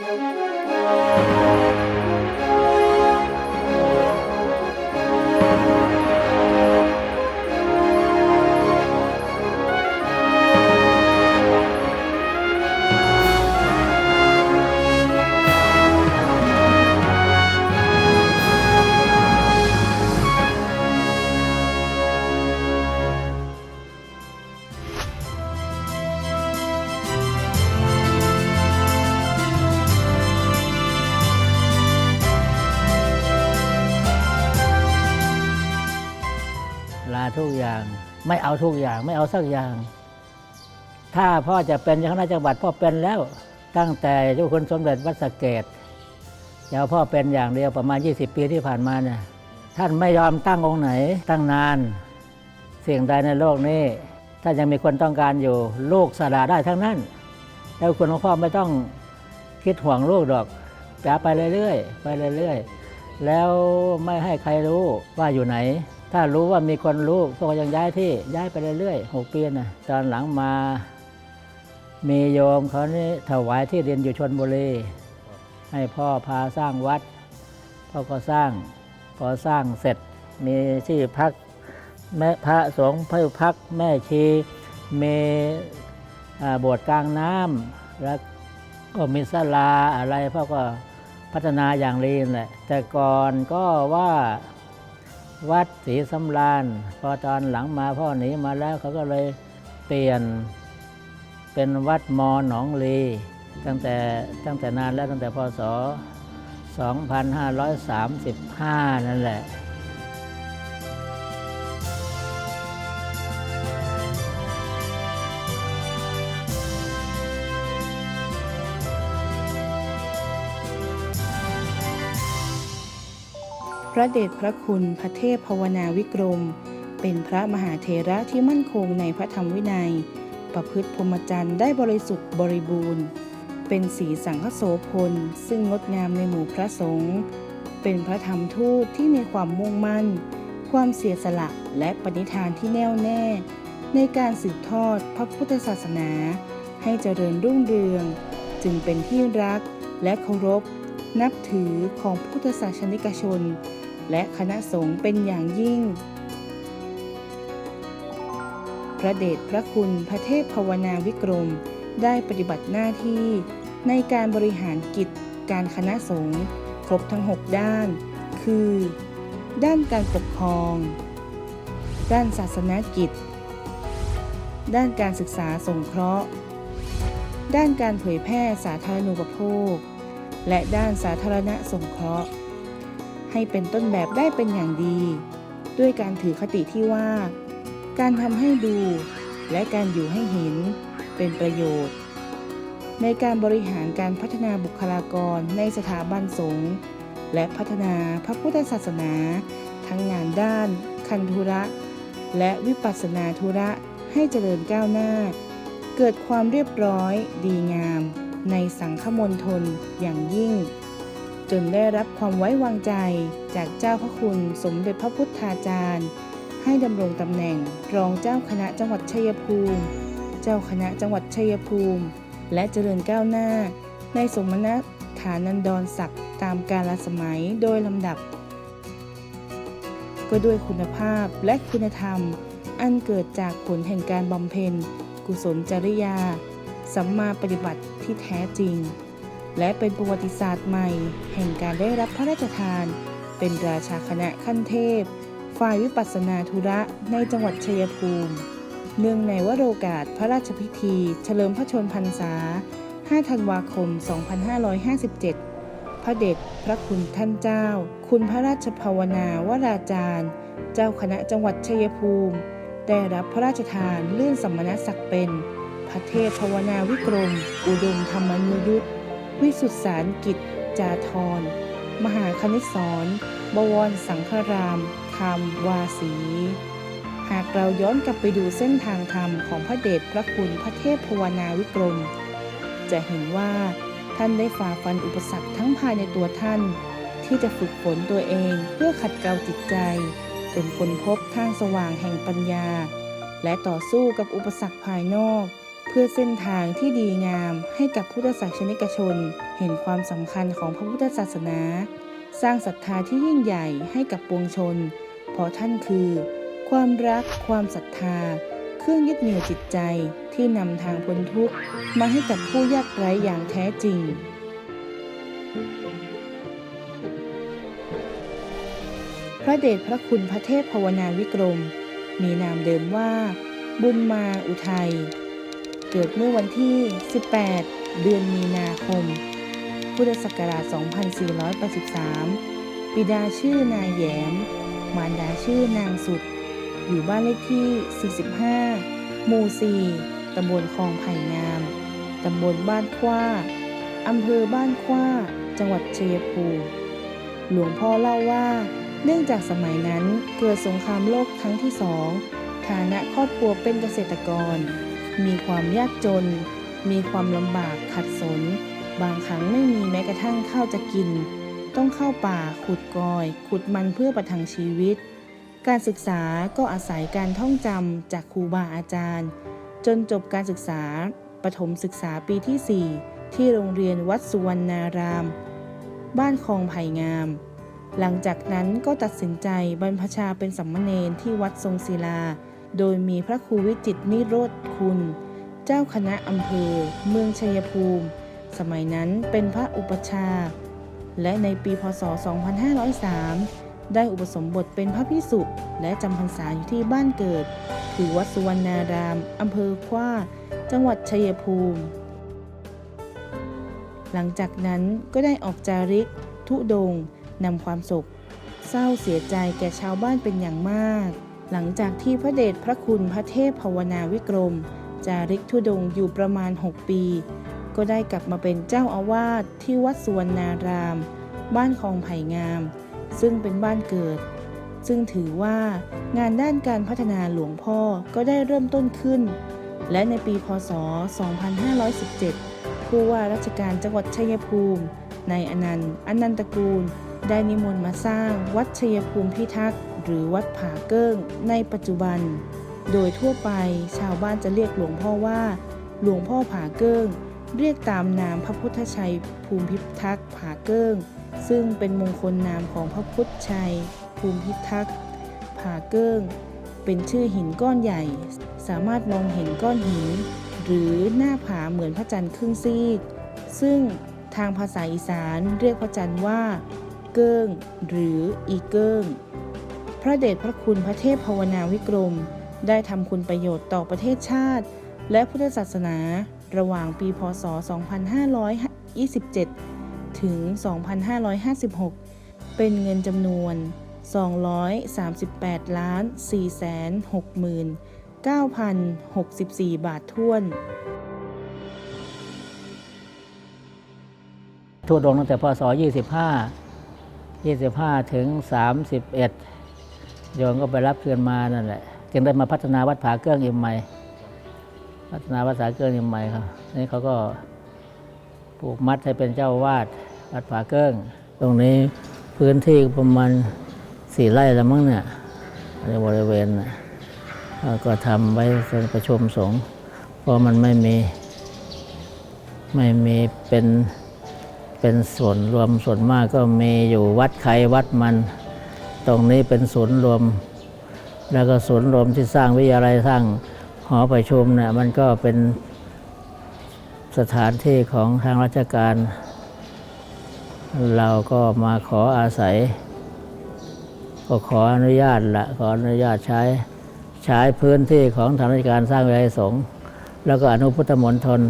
ลา ทุกอย่าง ไม่เอาทุกอย่าง ไม่เอาสักอย่าง ถ้าพ่อจะเป็นเจ้าคณะจังหวัดพ่อเป็นแล้วตั้งแต่เจ้าคุณสมเด็จวัดสะเกดเดี๋ยวพ่อเป็นอย่างเดียวประมาณ 20 ปีที่ผ่านมาเนี่ยท่านไม่ยอมตั้งองค์ไหน ตั้งนานสิ่งใดในโลกนี้ถ้ายังมีคนต้องการอยู่ลูกสละได้ทั้งนั้น แล้วคุณหลวงพ่อไม่ต้องคิดห่วงลูกดอกแปไปเรื่อยๆไปเรื่อยๆแล้วไม่ให้ใครรู้ว่าอยู่ไหน ถ้ารู้ว่ามีคนรู้พวกก็ยังย้ายที่ย้ายไปเรื่อยๆหกปีนะตอนหลังมา มีโยมเขานี่ถวายที่ดินอยู่ชนบุรีให้พ่อพาสร้างวัดพ่อก็สร้างพอสร้างเสร็จมีที่พักแม่พระสงฆ์พระพักแม่ชีมีโบสถ์กลางน้ำแล้วก็มีศาลาอะไรพ่อก็พัฒนาอย่างดีนแหละแต่ก่อนก็ว่า วัดศรีสำราญ พอตอนหลังมาพ่อหนีมาแล้วเขาก็เลยเปลี่ยนเป็นวัดมอหนองลี ตั้งแต่ตั้งแต่นานแล้วตั้งแต่พศ 2535 นั่นแหละ พระเดชพระคุณพระเทพภาวนาวิกรม เป็นพระมหาเถระที่มั่นคงในพระธรรมวินัย ประพฤติพรหมจรรย์ได้บริสุทธิ์บริบูรณ์ เป็นสีสังฆโสพล ซึ่งงดงามในหมู่พระสงฆ์เป็นพระธรรมทูตที่มีความมุ่งมั่น ความเสียสละและปณิธานที่แน่วแน่ ในการสืบทอดพระพุทธศาสนา ให้เจริญรุ่งเรือง จึงเป็นที่รักและเคารพ นับถือของพุทธศาสนิกชน และคณะสงฆ์เป็นอย่างยิ่ง พระเดชพระคุณพระเทพภาวนาวิกรม ได้ปฏิบัติหน้าที่ในการบริหารกิจการคณะสงฆ์ครบทั้ง 6 ด้าน คือ ด้านการปกครอง ด้านศาสนกิจ ด้านการศึกษาสงเคราะห์ ด้านการเผยแพร่สาธารณูปโภค และด้านสาธารณสงเคราะห์ ให้เป็นต้นแบบได้เป็นอย่างดี ด้วยการถือคติที่ว่า การทำให้ดู และการอยู่ให้เห็น เป็นประโยชน์ ในการบริหารการพัฒนาบุคลากรในสถาบันสงฆ์และพัฒนาพระพุทธศาสนา ทั้งงานด้าน คันธุระ และวิปัสสนาธุระให้เจริญก้าวหน้า เกิดความเรียบร้อย ดีงาม ในสังฆมณฑลอย่างยิ่ง จนได้รับความไว้วางใจจากเจ้าพระคุณสมเด็จพระพุทธาจารย์ ให้ดำรงตำแหน่งรองเจ้าคณะจังหวัดชัยภูมิ เจ้าคณะจังหวัดชัยภูมิ และเจริญก้าวหน้า ในสมณฐานันดรศักดิ์ตามกาลสมัยโดยลำดับ ก็ด้วยคุณภาพและคุณธรรม อันเกิดจากผลแห่งการบำเพ็ญ กุศลจริยา สัมมาปฏิบัติที่แท้จริง และเป็นประวัติศาสตร์ใหม่ แห่งการได้รับพระราชทาน เป็นราชาคณะขั้นเทพ ฝ่ายวิปัสสนาธุระในจังหวัดชัยภูมิ เนื่องในวโรกาสพระราชพิธี เฉลิมพระชนพรรษา 5 ธันวาคม 2557 พระเดชพระคุณท่านเจ้า คุณพระราชภาวนาวราจารย์ เจ้าคณะจังหวัดชัยภูมิ ได้รับพระราชทานเลื่อนสมณศักดิ์เป็น พระเทพภาวนาวิกรม อุดมธรรมนุยุทธ วิสุทธิสารกิจ จาทร มหาคณิตศรบวรสังฆรามคำวาสี หากเราย้อนกลับไปดูเส้นทางธรรมของพระเดชพระคุณพระเทพภาวนาวิกรม จะเห็นว่าท่านได้ฝ่าฟันอุปสรรคทั้งภายในตัวท่าน ที่จะฝึกฝนตัวเองเพื่อขัดเกลาจิตใจ จนค้นพบทางสว่างแห่งปัญญา และต่อสู้กับอุปสรรคภายนอก พื่อเส้นทางที่ดีงามให้กับพุทธศาสนิกชน เห็นความสำคัญของพระพุทธศาสนา สร้างศรัทธาที่ยิ่งใหญ่ให้กับปวงชน เพราะท่านคือ ความรักความศรัทธา เครื่องยึดเหนี่ยวจิตใจที่นำทางพ้นทุกข์มาให้กับผู้ยากไร้อย่างแท้จริง พระเดชพระคุณพระเทพภาวนาวิกรม มีนามเดิมว่า บุญมาอุทัย เกิดเมื่อวันที่ 18 เดือนมีนาคม พุทธศักราช 2483บิดาชื่อนายแยม มารดาชื่อนางสุด อยู่บ้านเลขที่ 45 หมู่ 4 ตำบลคลองไผ่งาม ตำบลบ้านคว้า อำเภอบ้านคว้า จังหวัดชัยภูมิ หลวงพ่อเล่าว่า เนื่องจากสมัยนั้นเกิดสงครามโลกครั้งที่สอง ฐานะครอบครัวเป็นเกษตรกร มีความยากจน มีความลำบากขัดสน บางครั้งไม่มีแม้กระทั่งข้าวจะกิน ต้องเข้าป่าขุดกอย ขุดมันเพื่อประทังชีวิต การศึกษาก็อาศัยการท่องจำจากครูบาอาจารย์ จนจบการศึกษาประถมศึกษาปีที่ 4 ที่โรงเรียนวัดสุวรรณาราม บ้านคลองไผ่งาม หลังจากนั้นก็ตัดสินใจบรรพชาเป็นสัมมเนรที่วัดทรงศิลา โดยมีพระครูวิจิตนิโรธคุณ เจ้าคณะอำเภอ เมืองชัยภูมิ สมัยนั้นเป็นพระอุปชา และในปีพศ 2503 ได้อุปสมบทเป็นพระพิสุและจำพรรษาอยู่ที่บ้านเกิด คือวัดสุวรรณารามอำเภอคว้า จังหวัดชัยภูมิ หลังจากนั้นก็ได้ออกจาริก ทุดงนำความโศกเศร้าเสียใจแก่ชาวบ้านเป็นอย่างมาก หลังจากที่พระเดชพระคุณพระเทพภาวนาวิกรม จาริกทุดงอยู่ประมาณ 6 ปี ก็ได้กลับมาเป็นเจ้าอาวาสที่วัดสุวรรณาราม บ้านคลองไผ่งาม ซึ่งเป็นบ้านเกิด ซึ่งถือว่างานด้านการพัฒนาหลวงพ่อก็ได้เริ่มต้นขึ้น และในปีพศ 2517 ผู้ว่าราชการจังหวัดชัยภูมินายอนันต์อนันตกูล ได้นิมนต์มาสร้างวัดชัยภูมิพิทักษ์ หรือวัดผาเกิ้งในปัจจุบัน โดยทั่วไปชาวบ้านจะเรียกหลวงพ่อว่า หลวงพ่อผาเกิ้ง เรียกตามนามพระพุทธชัยภูมิพิทักษ์ผาเกิ้ง ซึ่งเป็นมงคลนามของพระพุทธชัย ภูมิพิทักษ์ผาเกิ้ง เป็นชื่อหินก้อนใหญ่ สามารถมองเห็นก้อนหิน หรือหน้าผาเหมือนพระจันทร์ครึ่งซีก ซึ่งทางภาษาอีสานเรียกพระจันทร์ว่า เกิ้ง หรืออีเกิ้ง พระเดชพระคุณพระเทพภาวนาวิกรม ได้ทำคุณประโยชน์ต่อประเทศชาติ และพุทธศาสนา ระหว่างปีพศ 2527 ถึง 2556 เป็นเงินจำนวน 238ล้าน4แสน6หมื่น9,064 บาทท้วนทุดงตั้งแต่พศ 25 25 ถึง 31 โยมก็ไปรับเพื่อนมานั่นแหละจึงได้มาพัฒนาวัดผาเกื้องอิมใหม่พัฒนาวัดผาเกื้องอิมใหม่ครับนี่เขาก็ปลูกมัดให้เป็นเจ้าวาดวัดผาเกื้อง ตรงนี้พื้นที่ประมาณสี่ไร่ล้วมั้งเนี่ยในบริเวณน่ะก็ทำไว้เป็นประชุมสงฆ์เพราะมันไม่มีไม่มีเป็นเป็นส่วนรวมส่วนมากก็มีอยู่วัดใครวัดมัน ตรงนี้เป็นศูนย์รวม แล้วก็ศูนย์รวมที่สร้างวิทยาลัยสร้างหอประชุมเนี่ยมันก็เป็นสถานที่ของทางราชการ เราก็มาขออาศัย ก็ขออนุญาตละขออนุญาตใช้ใช้พื้นที่ของทางราชการสร้างวิทยาลัยสงฆ์แล้วก็อนุพุทธมณฑล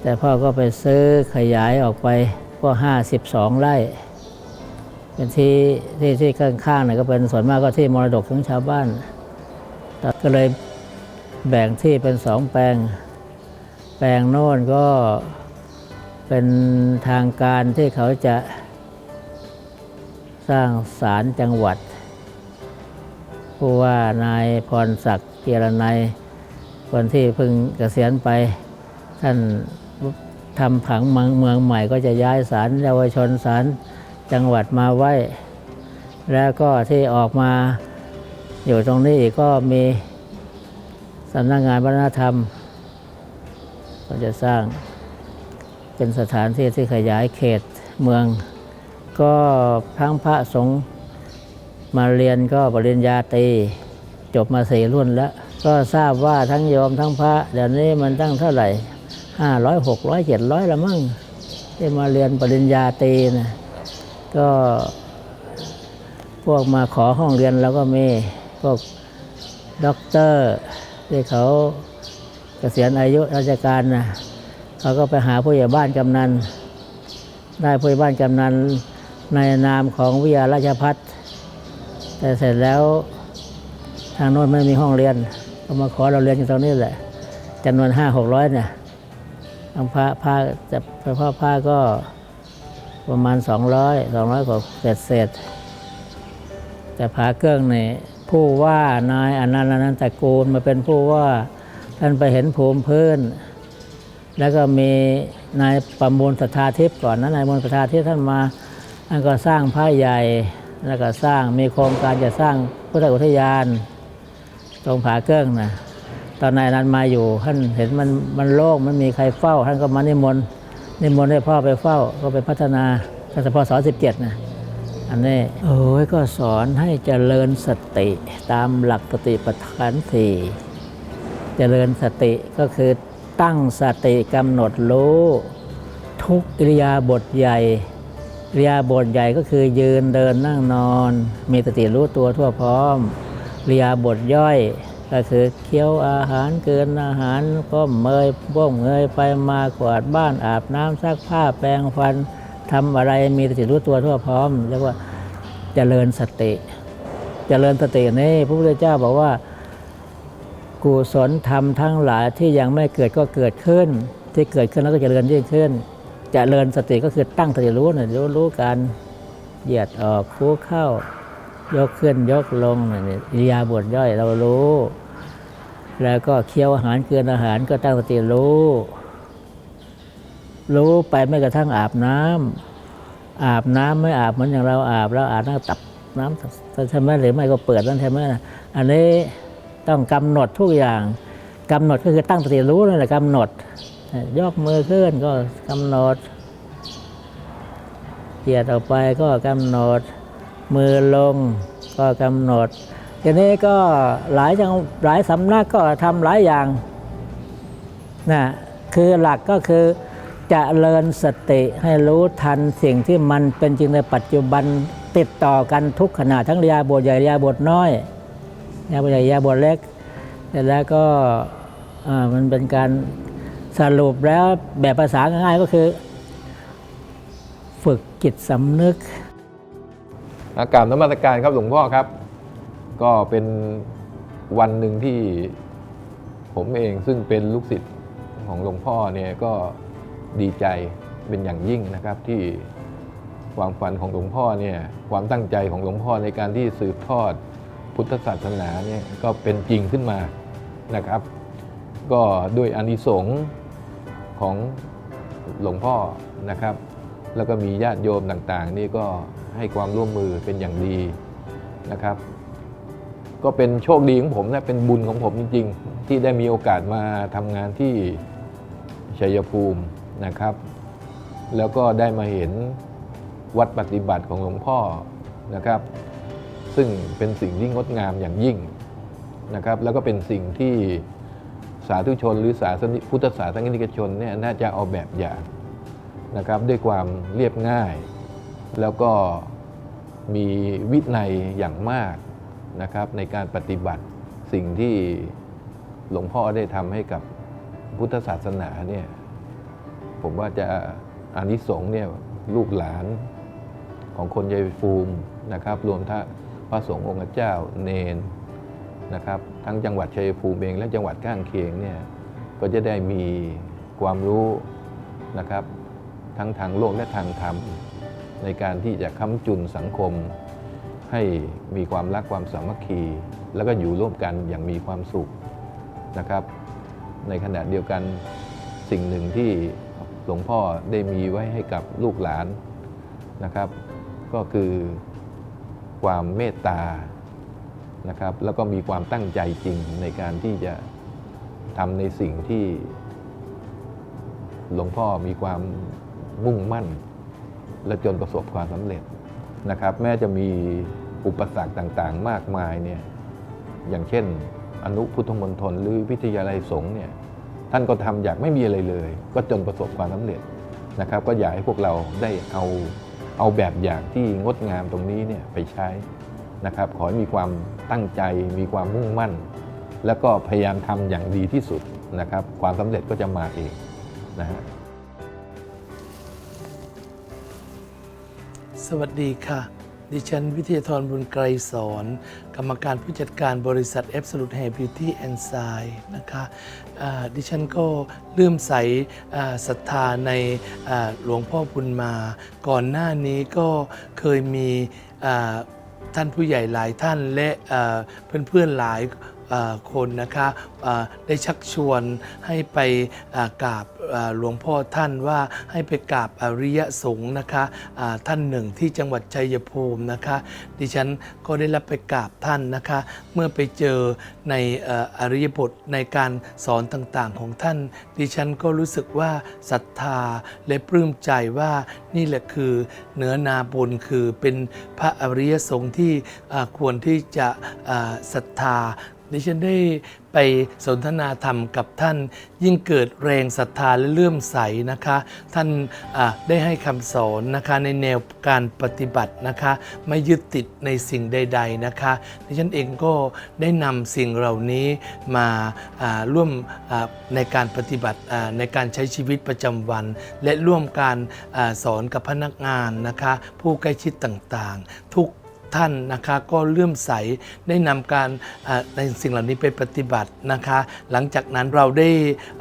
แต่พ่อก็ไปซื้อขยายออกไปก็ห้าสิบสองไร่ เป็นที่ที่ที่ข้างๆเนี่ยก็เป็นส่วนมากก็ที่มรดกของชาวบ้านแต่ก็เลยแบ่งที่เป็นสองแปลง แปลงโน่นก็เป็นทางการที่เขาจะสร้างศาลจังหวัด ผู้ว่านายพรศักดิ์เกียรนัยคนที่เพิ่งเกษียณไป ท่านทำผังเมืองเมืองใหม่ก็จะย้ายศาลเยาวชนศาล จังหวัดมาไว้ แล้วก็ที่ออกมาอยู่ตรงนี้อีกก็มีสำนักงานวัฒนธรรม ก็จะสร้างเป็นสถานที่ที่ขยายเขตเมือง ก็ทั้งพระสงฆ์มาเรียนก็ปริญญาตรีจบมาสี่รุ่นแล้ว ก็ทราบว่าทั้งโยมทั้งพระ เดี๋ยวนี้มันตั้งเท่าไหร่ห้าร้อยหกร้อยเจ็ดร้อยละมั้งที่มาเรียนปริญญาตรีนะ ก็พวกมาขอห้องเรียนแล้วก็มีพวกด็อกเตอร์ที่เขาเกษียณอายุราชการนะเขาก็ไปหาผู้ใหญ่บ้านกำนัน ได้ผู้ใหญ่บ้านกำนันในนามของวิทยาราชพัฒแต่เสร็จแล้วทางโน้นไม่มีห้องเรียนก็มาขอเราเรียนอยู่ตรงนี้แหละจำนวนห้าหกร้อยเนี่ยทางพระพระจะพระพ่อพระก็ ประมาณสองร้อยสองร้อยกว่าเศษเศษแต่ผาเกื้องนี่ผู้ว่านายอนันต์อนันตตระกูลมาเป็นผู้ว่าท่านไปเห็นภูมิพื้น แล้วก็มีนายประมูลสถาทิพย์ก่อนนะนายประมูลสถาทิพย์ท่านมาท่านก็สร้างพระใหญ่แล้วก็สร้างมีโครงการจะสร้างพุทธอุทยาน ตรงผาเกิ้งนะตอนนายนั้นมาอยู่ท่านเห็นมันมันโล่งมันมีใครเฝ้า ท่านก็มานิมนต์ นิมนต์ให้พ่อไปเฝ้าก็ไปพัฒนาตั้งแต่พศสิบเจ็ดนะอันนี้โอ้ยก็สอนให้เจริญสติตามหลักสติปัฏฐานสี่เจริญสติก็คือตั้งสติกำหนดรู้ทุกอิริยาบถใหญ่อิริยาบถใหญ่ก็คือยืนเดินนั่งนอน มีสติรู้ตัวทั่วพร้อมอิริยาบถย่อย ก็คือเคี้ยวอาหารเกินอาหารก้มเมยบ้มเงยไปมากวาดบ้านอาบน้ำซักผ้าแปรงฟันทำอะไรมีสติรู้ตัวทั่วพร้อมเรียกว่าเจริญสติเจริญสตินี่พระพุทธเจ้าบอกว่ากุศลธรรมทั้งหลายที่ยังไม่เกิดก็เกิดขึ้น ที่เกิดขึ้นแล้วก็เจริญยิ่งขึ้นเจริญสติก็คือตั้งสติรู้นะรู้รู้การเหยียดออกคู่เข้า ยกขึ้นยกลงนี่อิริยาบถย่อยเรารู้ แล้วก็เคี้ยวอาหารเกินอาหารก็ตั้งสติรู้ รู้ไปไม่กระทั่งอาบน้ำอาบน้ำไม่อาบเหมือนอย่างเราอาบแล้วอาบน้ำตับน้ำใช่ไหมหรือไม่ก็เปิดนั่นใช่ไหมนะอันนี้ต้องกำหนดทุกอย่างกำหนดก็คือตั้งสติรู้นั่นแหละกำหนดยกมือขึ้นก็กำหนดเหยียดออกไปก็กำหนด มือลงก็กำหนด ทีนี้ก็หลายจังหลายสำนักก็ทำหลายอย่างนะคือหลักก็คือจะเริญสติให้รู้ทันสิ่งที่มันเป็นจริงในปัจจุบันติดต่อกันทุกขณะทั้งยาบทใหญ่ยาบทน้อยยาบทใหญ่ยาบทเล็กเสร็จแล้วก็มันเป็นการสรุปแล้วแบบภาษาง่ายก็คือ ฝึกจิตสำนึก อากาบนมัสการครับหลวงพ่อครับ ก็เป็นวันหนึ่งที่ผมเองซึ่งเป็นลูกศิษย์ของหลวงพ่อเนี่ยก็ดีใจเป็นอย่างยิ่งนะครับที่ความฝันของหลวงพ่อเนี่ยความตั้งใจของหลวงพ่อในการที่สืบทอดพุทธศาสนาเนี่ยก็เป็นจริงขึ้นมานะครับ ก็ด้วยอานิสงส์ของหลวงพ่อนะครับ แล้วก็มีญาติโยมต่างๆ นี่ก็ ให้ความร่วมมือเป็นอย่างดีนะครับ ก็เป็นโชคดีของผมนะเป็นบุญของผมจริง ๆ ที่ได้มีโอกาสมาทำงานที่ชัยภูมินะครับ แล้วก็ได้มาเห็นวัดปฏิบัติของหลวงพ่อนะครับ ซึ่งเป็นสิ่งที่งดงามอย่างยิ่งนะครับ แล้วก็เป็นสิ่งที่สาธุชนหรือสาพุทธศาสนิกชนเนี่ยน่าจะเอาแบบอย่างนะครับ ด้วยความเรียบง่าย แล้วก็มีวินัยอย่างมากนะครับในการปฏิบัติสิ่งที่หลวงพ่อได้ทำให้กับพุทธศาสนาเนี่ยผมว่าจะอานิสงส์เนี่ยลูกหลานของคนยายฟูมินะครับ รวมทั้งพระสงฆ์องค์เจ้าเนนนะครับ ทั้งจังหวัดชัยภูมิเองและจังหวัดข้างเคียงเนี่ยก็จะได้มีความรู้นะครับ ทั้งทางโลกและทางธรรม ในการที่จะค้ำจุนสังคม ให้มีความรักความสามัคคี แล้วก็อยู่ร่วมกันอย่างมีความสุขนะครับ ในขณะเดียวกันสิ่งหนึ่งที่หลวงพ่อได้มีไว้ให้กับลูกหลานนะครับ ก็คือความเมตตานะครับ แล้วก็มีความตั้งใจจริงในการที่จะทำในสิ่งที่หลวงพ่อมีความมุ่งมั่น และจนประสบความสำเร็จนะครับ แม้จะมีอุปสรรคต่างๆ มากมายเนี่ยอย่างเช่น อนุพุทธมณฑลหรือวิทยาลัยสงฆ์เนี่ยท่านก็ทำอย่างไม่มีอะไรเลย ก็จนประสบความสำเร็จนะครับ ก็อยากให้พวกเราได้เอาเอาแบบอย่างที่งดงามตรงนี้เนี่ยไปใช้นะครับ ขอให้มีความตั้งใจ มีความมุ่งมั่น แล้วก็พยายามทำอย่างดีที่สุดนะครับ ความสำเร็จก็จะมาเองนะฮะ สวัสดีค่ะ ดิฉันวิทยาธรบุญไกรสอน กรรมการผู้จัดการบริษัท Absolute Hair Beauty and Style นะคะดิฉันก็เลื่อมใสศรัทธาในหลวงพ่อบุญมา ก่อนหน้านี้ก็เคยมีท่านผู้ใหญ่หลายท่านและเพื่อนๆหลายคนนะคะได้ชักชวนให้ไปกราบ หลวงพ่อท่านว่าให้ไปกราบอริยสงฆ์นะคะท่านหนึ่งที่จังหวัดชัยภูมินะคะ ดิฉันก็ได้รับไปกราบท่านนะคะ เมื่อไปเจอในออริยบทในการสอนต่างๆของท่าน ดิฉันก็รู้สึกว่าศรัทธาและปลื้มใจว่านี่แหละคือเนื้อนาบุญคือเป็นพระอริยสงฆ์ที่ควรที่จะศรัทธา ดิฉันได้ไปสนทนาธรรมกับท่าน ยิ่งเกิดแรงศรัทธาและเลื่อมใสนะคะ ท่านได้ให้คำสอนนะคะในแนวการปฏิบัตินะคะ ไม่ยึดติดในสิ่งใด ๆนะคะ ดิฉันเองก็ได้นำสิ่งเหล่านี้มาร่วมในการปฏิบัติในการใช้ชีวิตประจำวัน และร่วมการอสอนกับพนักงานนะคะ ผู้ใกล้ชิดต่างๆ ทุก ท่านนะคะก็เลื่อมใสได้นำการในสิ่งเหล่านี้ไปปฏิบัตินะคะ หลังจากนั้นเราได้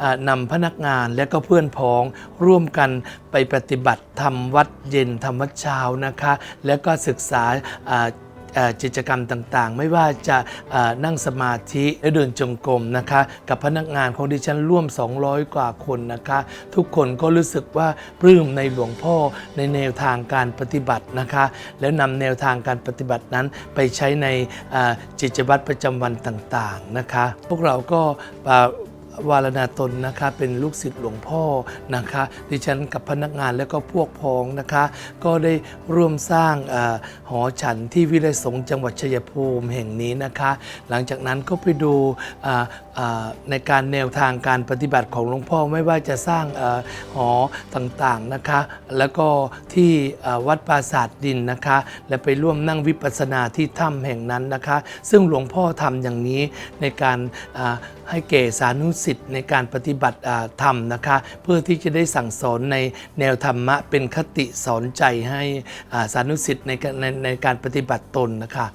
อ่านำพนักงานและก็เพื่อนพ้องร่วมกันไปปฏิบัติทำวัดเย็นทำวัดเช้านะคะ และก็ศึกษาา กิจกรรมต่างๆ ไม่ว่าจะนั่งสมาธิและเดินจงกรมนะคะกับพนักงานของดิฉันร่วม 200 กว่าคนนะคะ ทุกคนก็รู้สึกว่าปลื้มในหลวงพ่อในแนวทางการปฏิบัตินะคะ แล้วนำแนวทางการปฏิบัตินั้นไปใช้ในอ่ากิจวัตรประจำวันต่างๆนะคะ พวกเราก็ วารณาตนนะคะเป็นลูกศิษย์หลวงพ่อนะคะ ดิฉันกับพนักงานและก็พวกพ้องนะคะ ก็ได้ร่วมสร้างอหอฉันที่วิเลยสงจังหวัดชัยภูมิแห่งนี้นะคะ หลังจากนั้นก็ไปดูในการแนวทางการปฏิบัติของหลวงพ่อไม่ว่าจะสร้างอหอต่างๆนะคะ แล้วก็ที่วัดปราสาทดินนะคะ และไปร่วมนั่งวิปัสสนาที่ถ้ำแห่งนั้นนะคะ ซึ่งหลวงพ่อทำอย่างนี้ในการ ให้เกสานุสิทธิ์ในการปฏิบัติธรรมนะคะ เพื่อที่จะได้สั่งสอนในแนวธรรมะเป็นคติสอนใจให้าสานุสิทธิ์ในการในในการปฏิบัติตนนะคะ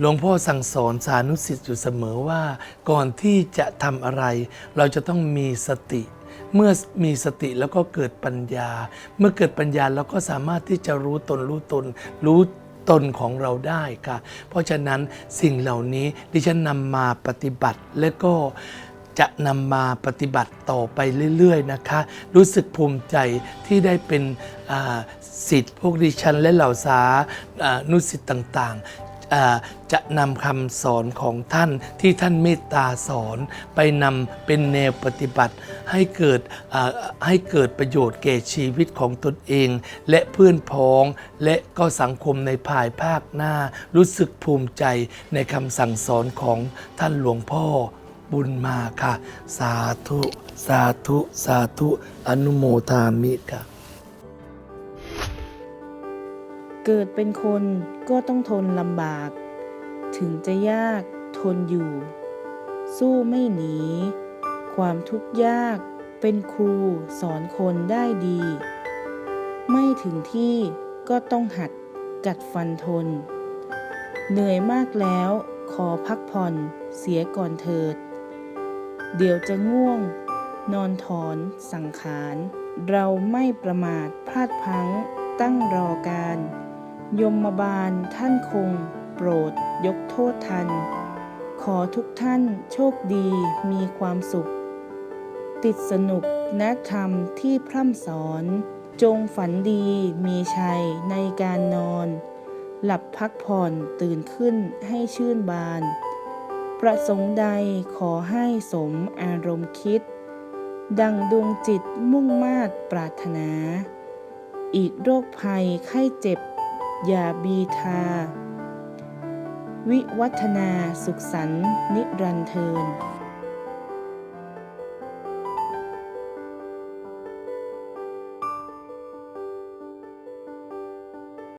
หลวงพ่อสั่งสอนสานุสิทธิ์อยู่เสมอว่า ก่อนที่จะทำอะไร เราจะต้องมีสติเมื่อมีสติแล้วก็เกิดปัญญา เมื่อเกิดปัญญาเราก็สามารถที่จะรู้ตนรู้ตน รู้ ตนของเราได้ค่ะ เพราะฉะนั้นสิ่งเหล่านี้ดิฉันนำมาปฏิบัติและก็จะนำมาปฏิบัติต่อไปเรื่อยๆนะคะ รู้สึกภูมิใจที่ได้เป็นสิทธิ์พวกดิฉันและเหล่าสานุสิทธิ์ต่างๆ จะนำคำสอนของท่านที่ท่านเมตตาสอนไปนำเป็นแนวปฏิบัติ ให้เกิดให้เกิดประโยชน์แก่ชีวิตของตนเอง และเพื่อนพ้องและก็สังคมในภายภาคหน้า รู้สึกภูมิใจในคำสั่งสอนของท่านหลวงพ่อบุญมาค่ะ สาธุ สาธุ สาธุ อนุโมทามิค่ะ เกิดเป็นคนก็ต้องทนลำบาก ถึงจะยากทนอยู่ สู้ไม่หนี ความทุกข์ยากเป็นครูสอนคนได้ดี ไม่ถึงที่ก็ต้องหัดกัดฟันทน เหนื่อยมากแล้วขอพักผ่อนเสียก่อนเถิด เดี๋ยวจะง่วง นอนถอนสังขาร เราไม่ประมาทพลาดพังตั้งรอการ ยมบาลท่านคง โปรดยกโทษทัน ขอทุกท่านโชคดีมีความสุข ติดสนุกนักธรรมที่พร่ำสอน จงฝันดีมีชัยในการนอน หลับพักผ่อนตื่นขึ้นให้ชื่นบาน ประสงค์ใดขอให้สมอารมณ์คิด ดังดวงจิตมุ่งมาตรปรารถนา อีกโรคภัยไข้เจ็บ อย่าบีทา วิวัฒนาสุขสันนิรันเทิน